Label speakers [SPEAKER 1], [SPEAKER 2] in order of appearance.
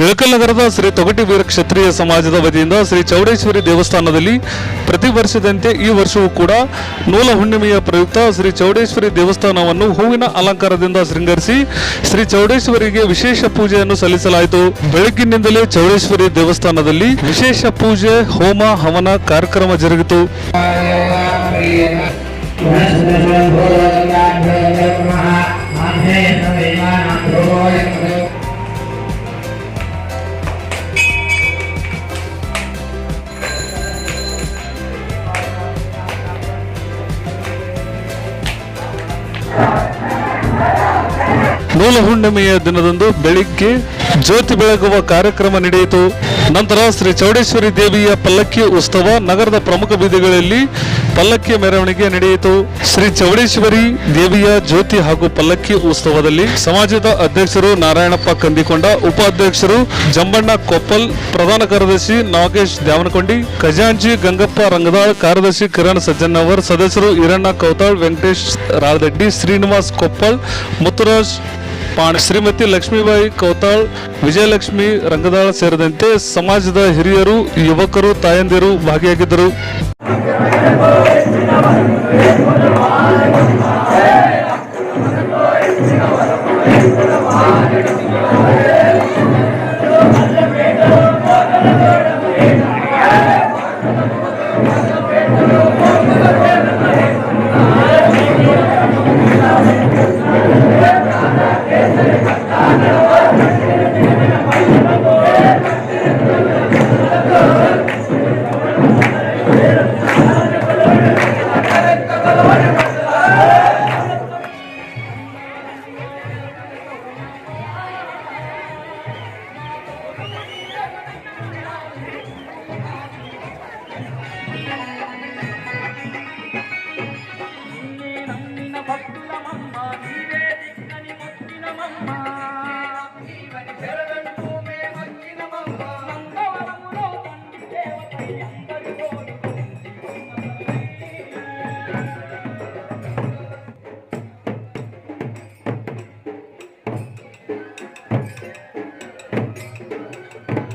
[SPEAKER 1] ಇಳಕಲ್ ನಗರದ ಶ್ರೀ ತೊಗಟಿ ವೀರ ಕ್ಷತ್ರಿಯ ಸಮಾಜದ ವತಿಯಿಂದ ಶ್ರೀ ಚೌಡೇಶ್ವರಿ ದೇವಸ್ಥಾನದಲ್ಲಿ ಪ್ರತಿ ವರ್ಷದಂತೆ ಈ ವರ್ಷವೂ ಕೂಡ ನೂಲ ಹುಣ್ಣಿಮೆಯ ಪ್ರಯುಕ್ತ ಶ್ರೀ ಚೌಡೇಶ್ವರಿ ದೇವಸ್ಥಾನವನ್ನು ಹೂವಿನ ಅಲಂಕಾರದಿಂದ ಶೃಂಗರಿಸಿ ಶ್ರೀ ಚೌಡೇಶ್ವರಿಗೆ ವಿಶೇಷ ಪೂಜೆಯನ್ನು ಸಲ್ಲಿಸಲಾಯಿತು. ಬೆಳಗ್ಗಿನಿಂದಲೇ ಚೌಡೇಶ್ವರಿ ದೇವಸ್ಥಾನದಲ್ಲಿ ವಿಶೇಷ ಪೂಜೆ, ಹೋಮ, ಹವನ ಕಾರ್ಯಕ್ರಮ ಜರುಗಿತು. ನೂಲ ಹುಣ್ಣಿಮೆಯ ದಿನದಂದು ಬೆಳಿಗ್ಗೆ ಜ್ಯೋತಿ ಬೆಳಗುವ ಕಾರ್ಯಕ್ರಮ ನಡೆಯಿತು. ನಂತರ ಶ್ರೀ ಚೌಡೇಶ್ವರಿ ದೇವಿಯ ಪಲ್ಲಕ್ಕಿ ಉತ್ಸವ ನಗರದ ಪ್ರಮುಖ ಬೀದಿಗಳಲ್ಲಿ ಪಲ್ಲಕ್ಕಿ ಮೆರವಣಿಗೆ ನಡೆಯಿತು. ಶ್ರೀ ಚೌಡೇಶ್ವರಿ ದೇವಿಯ ಜ್ಯೋತಿ ಹಾಗೂ ಪಲ್ಲಕ್ಕಿ ಉತ್ಸವದಲ್ಲಿ ಸಮಾಜದ ಅಧ್ಯಕ್ಷರು ನಾರಾಯಣಪ್ಪ ಕಂದಿಕೊಂಡ, ಉಪಾಧ್ಯಕ್ಷರು ಜಂಬಣ್ಣ ಕೊಪ್ಪಲ್, ಪ್ರಧಾನ ಕಾರ್ಯದರ್ಶಿ ನಾಗೇಶ್ ದ್ಯಾವನಕೊಂಡಿ ಖಜಾಂಜಿ ಗಂಗಪ್ಪ ರಂಗದಾಳ್, ಕಾರ್ಯದರ್ಶಿ ಕಿರಣ್ ಸಜ್ಜನ್ನವರ್ ಸದಸ್ಯರು ಈರಣ್ಣ ಕೌತಾಳ್, ವೆಂಕಟೇಶ್ ರಾಳದಡ್ಡಿ ಶ್ರೀನಿವಾಸ್ ಕೊಪ್ಪಲ್, ಮುತ್ತುರಾಜ್ ಪಾಣಿ ಶ್ರೀಮತಿ ಲಕ್ಷ್ಮೀಬಾಯಿ ಕೌತಾಳ್ ವಿಜಯಲಕ್ಷ್ಮಿ ರಂಗದಾಳ ಸೇರಿದಂತೆ ಸಮಾಜದ ಹಿರಿಯರು ಯುವಕರು ತಾಯಂದಿರು ಭಾಗಿಯಾಗಿದ್ದರು. धन्यवाद Thank you.